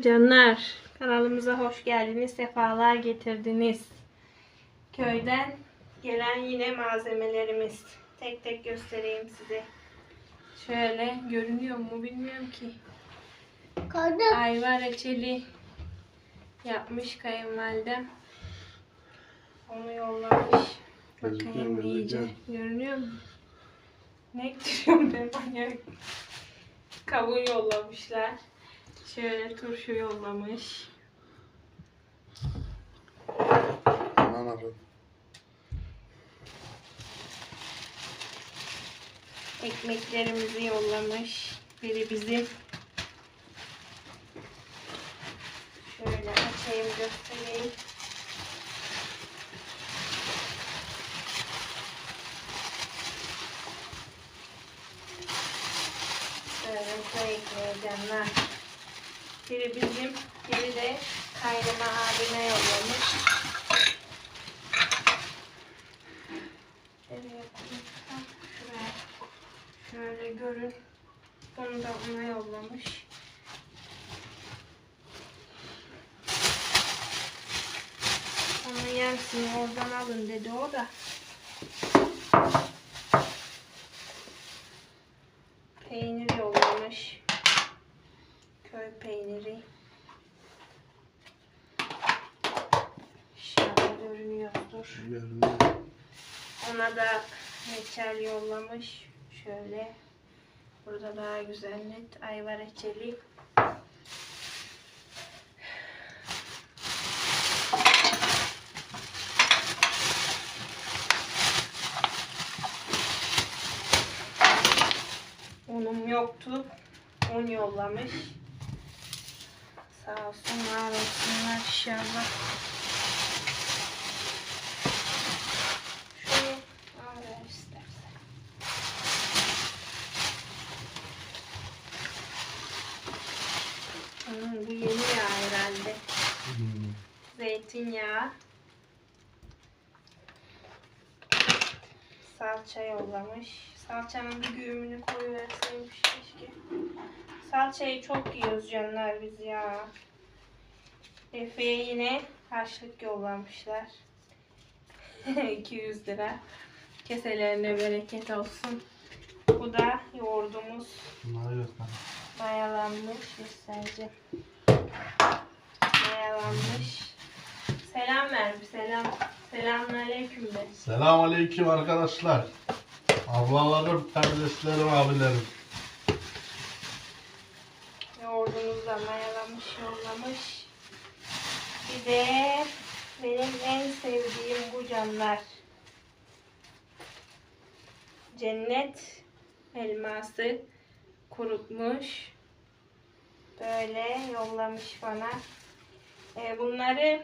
Canlar kanalımıza hoş geldiniz. Sefalar getirdiniz. Köyden gelen yine malzemelerimiz. Tek tek göstereyim size. Şöyle görünüyor mu bilmiyorum ki. Kaldım. Ayva reçeli yapmış kayınvalidem. Onu yollamış. Bakayım iyice. Görünüyor mu? Ne ettiriyorum ben manyak. Kavun yollamışlar. Şöyle turşu yollamış. Aman Allah'ım. Ekmeklerimizi yollamış. Biri bizim. Şöyle açayım göstereyim. Böyle ekmeği canlar. Biri bizim, biri de kaynama abime yollamış. Nereye Şuraya. Şöyle görün. Onu da ona yollamış. Onu yersin oradan alın dedi o da. Peynir yollamış. Köy peyniri. İnşallah görünüyordur. Görünüyor. Ona da reçel yollamış. Şöyle. Burada daha güzel net ayva reçeli. Unum yoktu. Un yollamış. Sağ olsunlar olsunlar inşallah. Şunu al ver istersen. Hmm, bu yeni yağ herhalde. Hmm. Zeytinyağı. Salça yollamış. Salçanın bir güğümünü koyuverseymiş keşke. Salçayı çok yiyoruz canlar biz ya. Efe'ye yine harçlık yollamışlar. 200 lira. Keselerine bereket olsun. Bu da yoğurdumuz Bunları göster. mayalanmış göstereceğim. Mayalanmış. Selam ver bir selam. Selamünaleyküm de. Selamünaleyküm arkadaşlar. Ablalarım, kardeşlerim, abilerim. Yoğurdumuz da mayalamış, yollamış. Bir de benim en sevdiğim bu canlar. Cennet elması kurutmuş. Böyle yollamış bana. Ee, bunları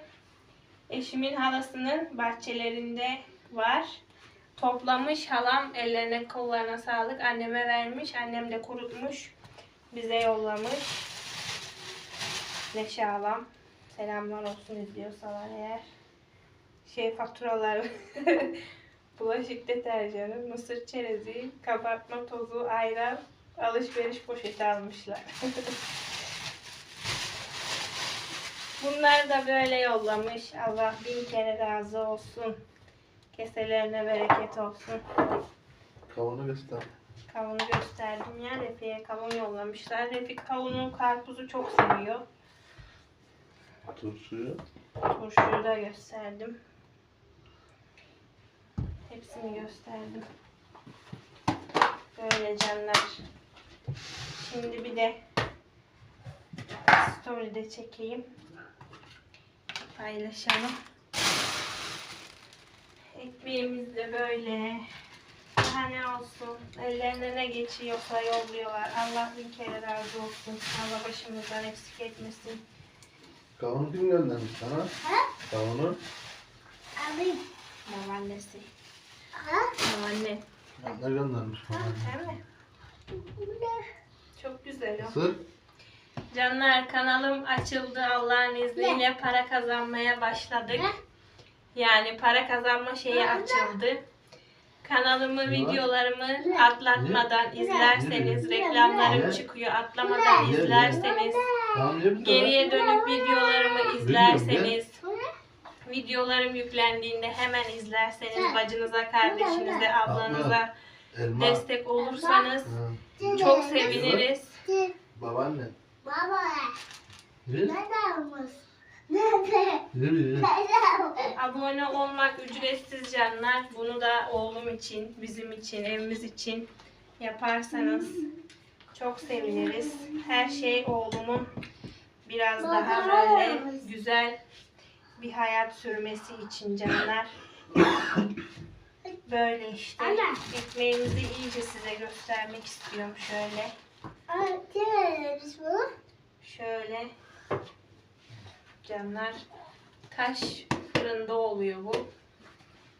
eşimin halasının bahçelerinde var. Toplamış halam ellerine kollarına sağlık. Anneme vermiş. Annem de kurutmuş. Bize yollamış. Neşe halam. Selamlar olsun izliyorsalar eğer. Şey faturalar. Bulaşık deterjanı, mısır çerezi, kabartma tozu, ayran, alışveriş poşeti almışlar. Bunlar da böyle yollamış. Allah bin kere razı olsun. Keselerine bereket olsun. Kavunu göster. Kavunu gösterdim ya. Refik'e kavun yollamışlar. Refik kavunu, karpuzu çok seviyor. Turşuyu. Turşuyu da gösterdim. Hepsini gösterdim. Böyle canlar. Şimdi bir de story'de çekeyim. Paylaşalım. Ekmeğimiz de böyle. Daha ne olsun. Ellerine ne geçiyorsa yolluyorlar. Allah bin kere razı olsun. Allah başımızdan eksik etmesin. Kavunu kim göndermiş sana? Kavunu. Abi. Babaannesi. Babaanne. Anne göndermiş bana. ne? Çok güzel o. Isır. Canlar kanalım açıldı Allah'ın izniyle para kazanmaya başladık. Yani para kazanma şeyi açıldı. Kanalımı, Ne? videolarımı atlatmadan izlerseniz, Ne? reklamlarım Ne? çıkıyor. Atlamadan Ne? izlerseniz. Geriye dönüp videolarımı izlerseniz? Videolarım yüklendiğinde hemen izlerseniz, Sen. bacınıza, kardeşinize, ablanıza Elma. destek olursanız Ha, çok seviniriz. Babaanne. Baba. Ye. Nerede? Abone olmak ücretsiz canlar. Bunu da oğlum için, bizim için, evimiz için yaparsanız çok seviniriz. Her şey oğlumun biraz daha böyle güzel bir hayat sürmesi için canlar. Böyle işte Anne. ekmeğimizi iyice size göstermek istiyorum şöyle. Kim vermiş bunu? Şöyle canlar taş fırında oluyor bu.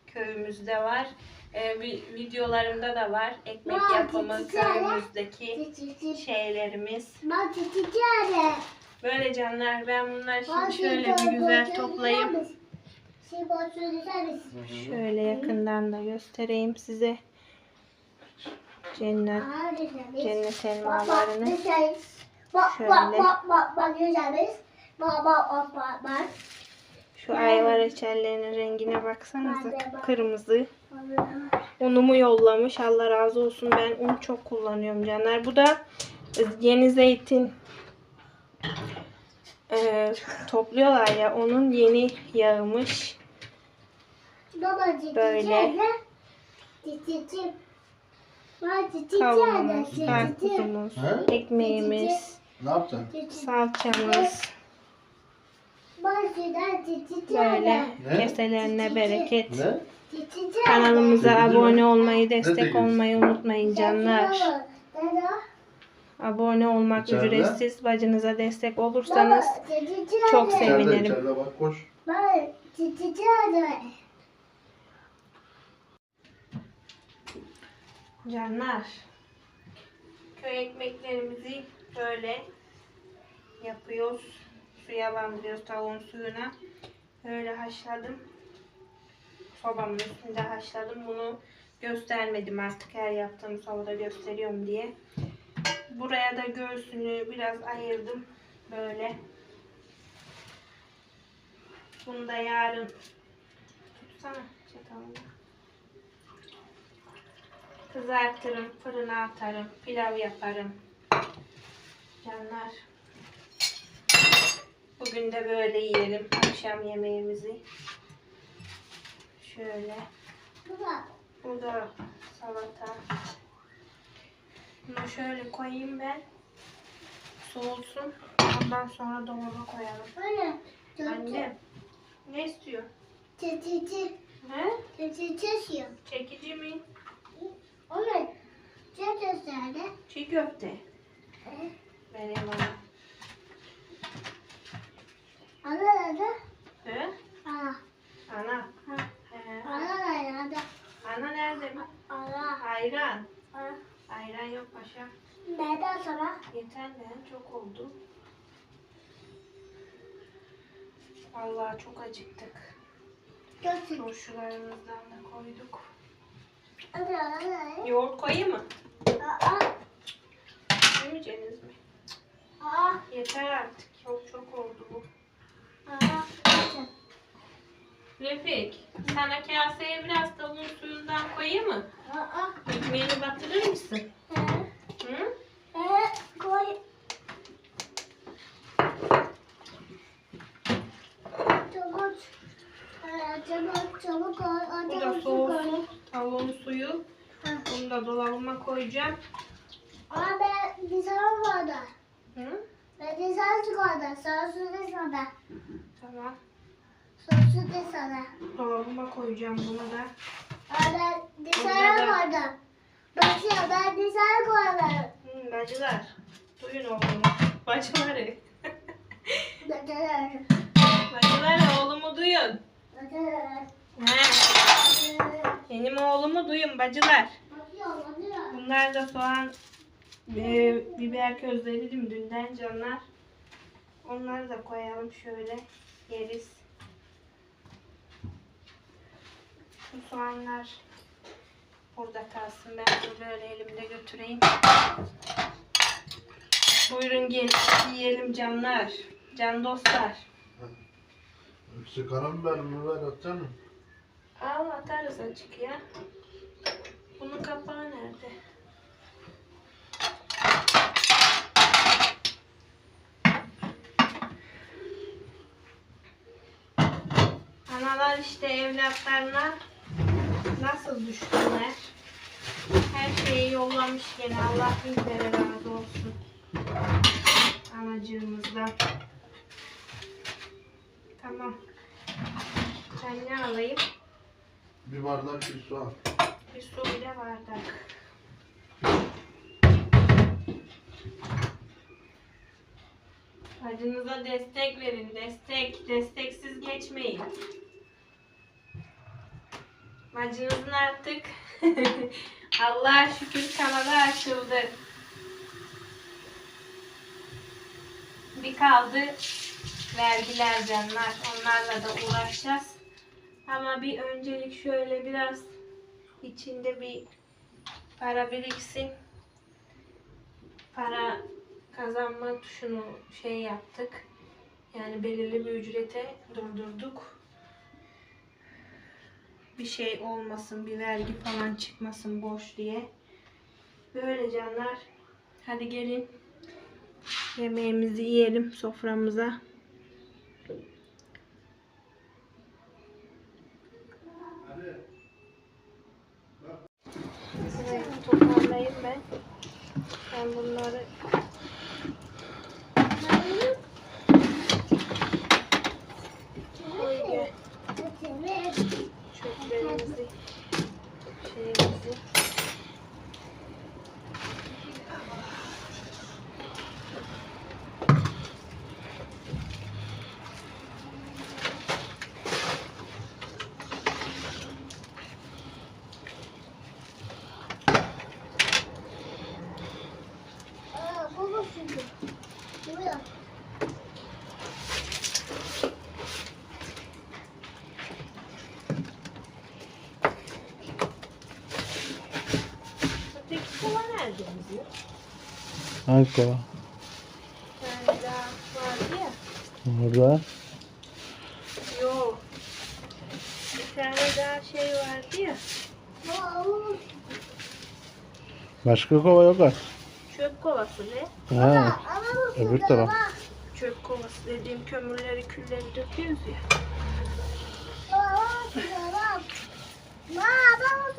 Köyümüzde var. Ee, vi- videolarımda da var. Ekmek yapımı köyümüzdeki şeylerimiz. Bak. Böyle canlar ben bunları şimdi şöyle bir güzel güzelmiş. Şey. Şöyle yakından da göstereyim size. Cennet güzelmiş. cennet elmalarını. Bak Şöyle. Şu ayva reçellerinin rengine baksanıza. Kırmızı. Unumu yollamış. Allah razı olsun. Ben un çok kullanıyorum canlar. Bu da yeni zeytin e, topluyorlar ya. Onun yeni. Baba çiçeği. Böyle. Çiçeği. karpuzumuz, Ha? ekmeğimiz, Ne? Çiçeği. salçamız. Böyle Ne? keselerine bereket. Ne? Kanalımıza abone olmayı, destek olmayı unutmayın canlar. Abone olmak İçeride. ücretsiz. Bacınıza destek olursanız Baba, çiçeği çok nerede? sevinirim. İçeride içeride bak koş. Bak çiçeği nerede? Canlar. Köy ekmeklerimizi böyle yapıyoruz. Suya bandırıyoruz tavuğun suyuna. Böyle haşladım. Sobamın üstünde haşladım. Bunu göstermedim artık her yaptığım sobada gösteriyorum diye. Buraya da göğsünü biraz ayırdım. Böyle. Bunu da yarın tutsana çatalını. Kızartırım, fırına atarım, pilav yaparım. Canlar. Bugün de böyle yiyelim akşam yemeğimizi. Şöyle. Baba. Bu da salata. Bunu şöyle koyayım ben. Soğusun. Ondan sonra dolaba koyalım. Anne. Anne. Ne istiyor? Çiçeği. He? Çiçeği. Çekici mi? Anne. Çiçeği nerede? Çiğ köfte. Vereyim ona. Ana nerede? He? Ana. Ana. Ha. He. Ana nerede? Ana nerede? Ana. Ayran. Ana. Ayran yok paşa. Nereden sonra? Yeter mi? Çok oldu. Vallahi çok acıktık. Götür. Turşularımızdan da koyduk. Yoğurt koyayım mı? Aa. Yemeyeceğiniz mi? Aa. Yeter artık. Çok çok oldu bu. Aa. Refik, sana kaseye biraz tavuğun suyundan koyayım mı? Aa. Ekmeğini batırır mısın? Hı? ee, koy. Çabuk. Ee, çabuk çabuk Bu da soğusun. Tavuğun suyu. Ha. Bunu da dolabıma koyacağım. Aa ben lisanım vardı. Hı? Ben lisans vardı. Sonsuz lisana. Tamam. Sonsuz lisana. Dolabıma koyacağım bunu da. Burada lisanım da- vardı. Bakıyor ben lisanım vardı. Hı, bacılar. Duyun oğlumu. Bacıları. Bakıyor. Bacılar oğlumu duyun. Bakıyor. He. Benim oğlumu duyun bacılar. Bunlar da soğan e, biber közledim dünden canlar. Onları da koyalım şöyle yeriz. Şu soğanlar burada kalsın. Ben bunu böyle elimde götüreyim. Buyurun gelin yiyelim canlar. Can dostlar. İşte karabiber mi ver atsana. Al atarız açık ya. Bunun kapağı nerede? Analar işte evlatlarına nasıl düşkünler. Her şeyi yollamış gene. Allah bin kere razı olsun. Anacığımızdan. Tamam. Ben ne alayım? Bir bardak bir su al. Bir su bile bardak. Acınıza destek verin. Destek. Desteksiz geçmeyin. Acınızın artık Allah'a şükür kanalı açıldı. Bir kaldı vergiler canlar. Onlarla da uğraşacağız. Ama bir öncelik şöyle biraz içinde bir para biriksin. Para kazanma tuşunu şey yaptık. Yani belirli bir ücrete durdurduk. Bir şey olmasın, bir vergi falan çıkmasın boş diye. Böyle canlar. Hadi gelin. Yemeğimizi yiyelim soframıza. Şurayı toparlayayım ben. Ben bunları koy gel. Çöplerimizi, şeyimizi. Aa, baba şimdi. Buyur. Öteki kova nerede bizim? Hangi kova? Bir tane daha vardı ya. Burada. Yok. Bir tane daha şey vardı ya. Başka kova yok artık. Çöp kovası ne? Ha, öbür taraf. Çöp kovası dediğim kömürleri, külleri döküyoruz ya. Baba, baba.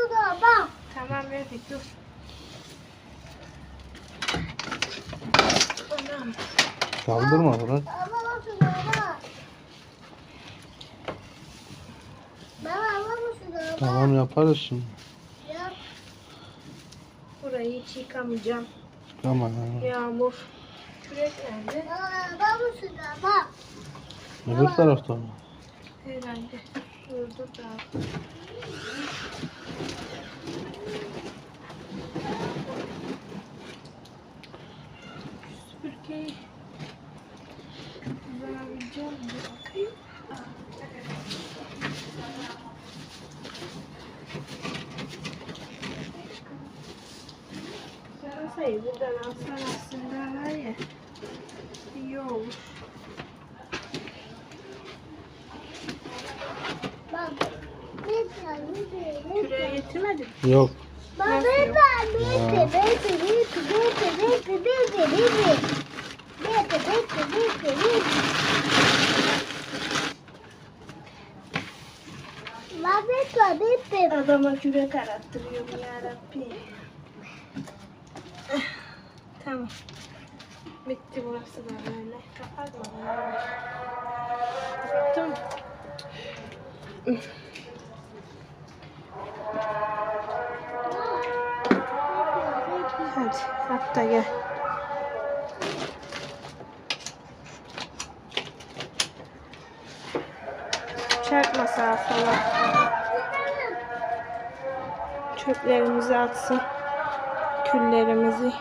Baba. Tamam verdik dur. Anam. kaldırma bırak. Baba, baba, şurada bak. Baba, baba, şurada bak. Tamam yaparız şimdi. Yap. Burayı hiç yıkamayacağım. Tamam. Yağmur. Kürek nerede? Baba, baba, şurada bak. Öbür tarafta mı? Herhalde. Dur dur mi? Sarasayı buradan alsan aslında var ya iyi olur. Bak. Lütfen, lütfen, Küreğe lütfen. getirmedin. Yok. Adama kürek arattırıyorum yarabbim. Tamam. Bitti burası da böyle. Kapatma. Kapattım. Hadi hatta gel. Çarpma sağa Çöplerimizi atsın. Küllerimizi.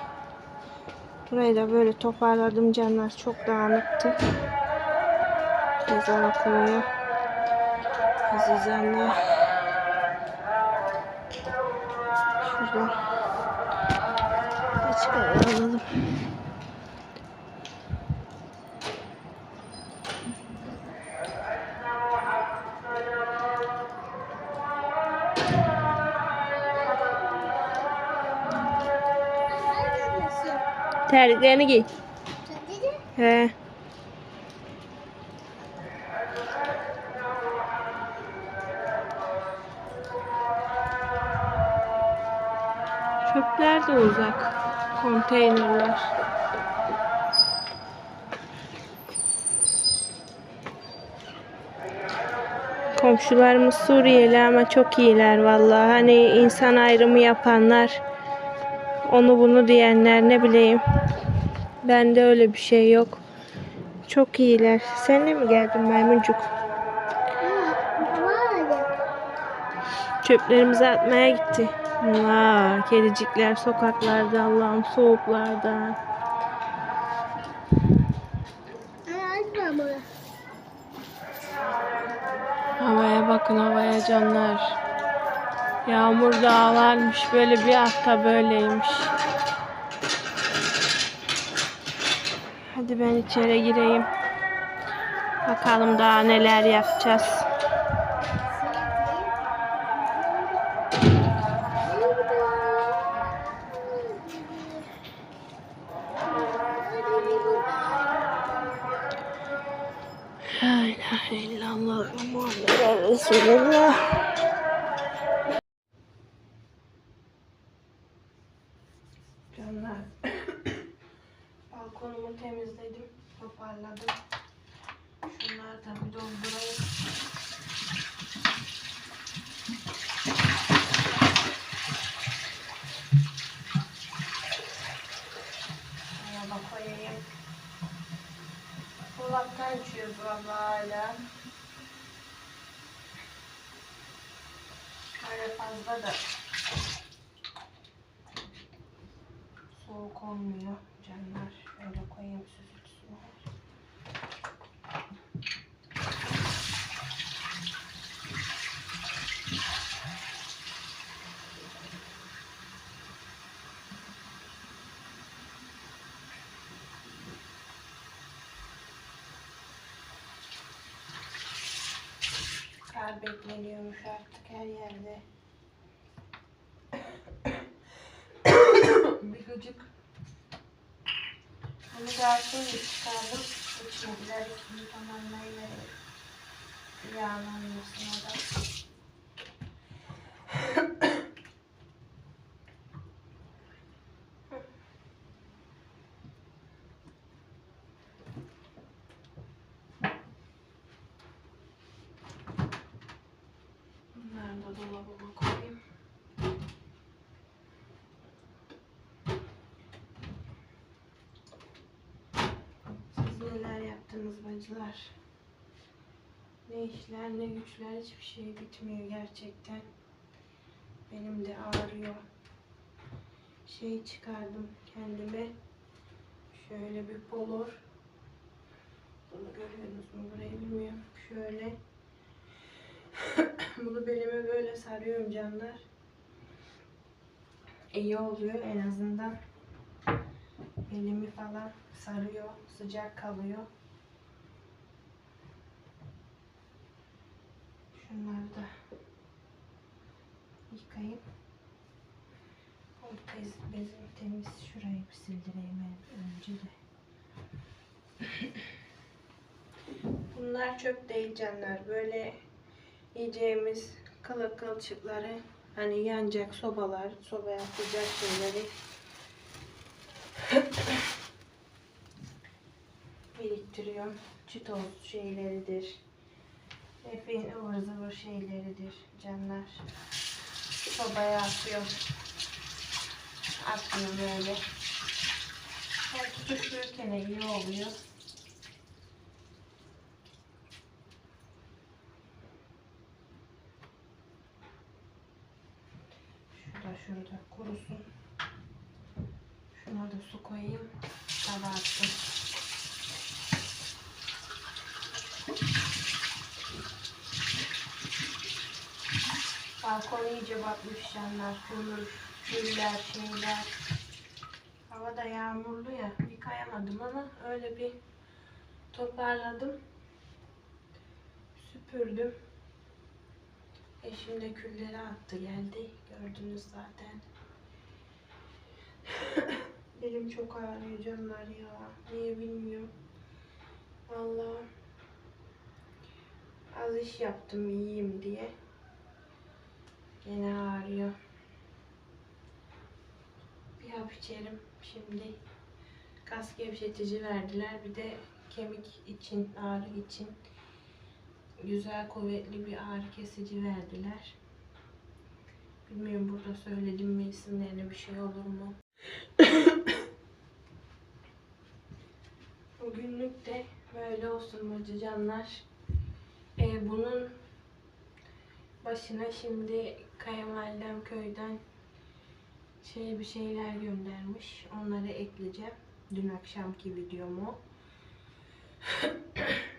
Burayı da böyle toparladım canlar. Çok dağınıktı. Ezan okunuyor. Azizanlar. Şuradan. Terliklerini giy. He. Çöpler de uzak. Konteynerler. Komşularımız Suriyeli ama çok iyiler vallahi. Hani insan ayrımı yapanlar, onu bunu diyenler ne bileyim. Bende öyle bir şey yok. Çok iyiler. Sen de mi geldin maymuncuk? Çöplerimizi atmaya gitti. Allah, kedicikler sokaklarda Allah'ım soğuklarda. Havaya bakın havaya canlar. Yağmur dağlarmış. Böyle bir hafta böyleymiş. Hadi ben içeri gireyim. Bakalım daha neler yapacağız. La ilahe illallah Muhammed Resulullah. Canlar. Balkonumu temizledim. Toparladım. Şunları da bir doldurayım. Dolaba koyayım. Dolaptan içiyoruz valla hala. Böyle fazla da soğuk olmuyor canlar. Şöyle koyayım süzülsün. Kar bekleniyormuş artık her yerde. Bir gıcık. Bunu daha şimdi çıkardım. İçmediler. Üstünü tamamlayıverir. Yağlanmasına da. Bunları da dolabıma koyayım. Siz yaptınız bacılar? Ne işler ne güçler hiçbir şey bitmiyor gerçekten. Benim de ağrıyor. Şey çıkardım kendime. Şöyle bir polor. Bunu görüyorsunuz mu burayı bilmiyorum. Şöyle. Bunu belime böyle sarıyorum canlar. İyi oluyor en azından. Belimi falan sarıyor. Sıcak kalıyor. Şunları da yıkayıp o bez, bezim temiz. Şurayı bir sildireyim önce de. Bunlar çöp değil canlar. Böyle yiyeceğimiz kılık kılçıkları hani yanacak sobalar, sobaya atacak şeyleri biriktiriyorum. Çitoz şeyleridir. Efe'nin ıvır zıvır şeyleridir canlar. Sobaya atıyorum. Atmıyorum böyle. Hem tutuştururken iyi oluyor. Şurada şurada kurusun. Şuna da su koyayım. Kabartsın. Balkon iyice batmış canlar. Kömür, küller, şeyler. Hava da yağmurlu ya. Yıkayamadım ama öyle bir toparladım. Süpürdüm. Eşim de külleri attı geldi. Gördünüz zaten. Belim çok ağrıyor canlar ya. Niye bilmiyorum. Vallahi az iş yaptım iyiyim diye. Gene ağrıyor. Bir hap içerim şimdi. Kas gevşetici verdiler. Bir de kemik için, ağrı için güzel kuvvetli bir ağrı kesici verdiler. Bilmiyorum burada söyledim mi isimlerine bir şey olur mu? Bugünlük de böyle olsun bacı. Ee, bunun başına şimdi kayınvalidem köyden şey bir şeyler göndermiş. Onları ekleyeceğim. Dün akşamki videomu.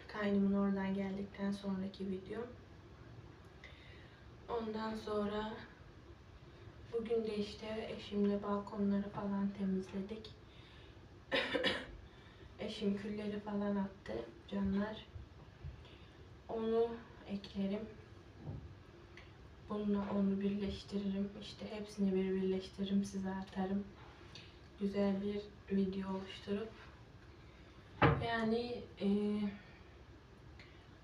Kaynımın oradan geldikten sonraki video. Ondan sonra bugün de işte eşimle balkonları falan temizledik. Eşim külleri falan attı canlar. Onu eklerim. Bununla onu birleştiririm. İşte hepsini bir birleştiririm. Size atarım. Güzel bir video oluşturup yani eee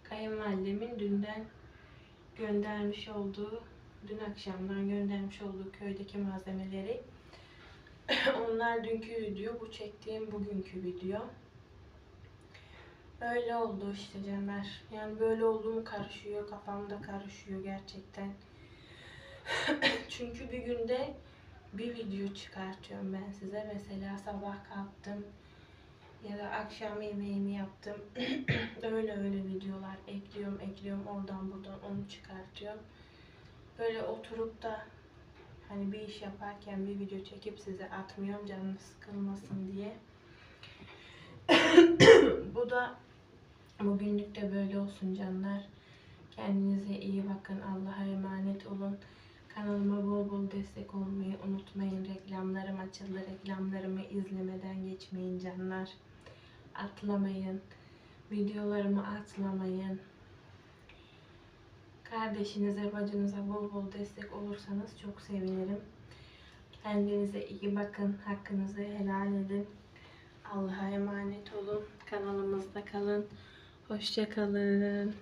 kayınvalidemin dünden göndermiş olduğu, dün akşamdan göndermiş olduğu köydeki malzemeleri. Onlar dünkü video, bu çektiğim bugünkü video. Öyle oldu işte Canlar. Yani böyle olduğum karışıyor, kafamda karışıyor gerçekten. Çünkü bir günde bir video çıkartıyorum ben size. Mesela sabah kalktım ya da akşam yemeğimi yaptım. öyle öyle videolar ekliyorum, ekliyorum oradan buradan onu çıkartıyorum. Böyle oturup da hani bir iş yaparken bir video çekip size atmıyorum canınız sıkılmasın diye. Bu da bugünlük de böyle olsun canlar. Kendinize iyi bakın. Allah'a emanet olun. Kanalıma bol bol destek olmayı unutmayın. Reklamlarım açıldı. Reklamlarımı izlemeden geçmeyin canlar. Atlamayın. Videolarımı atlamayın. Kardeşinize, bacınıza bol bol destek olursanız çok sevinirim. Kendinize iyi bakın. Hakkınızı helal edin. Allah'a emanet olun. Kanalımızda kalın. Hoşça kalın.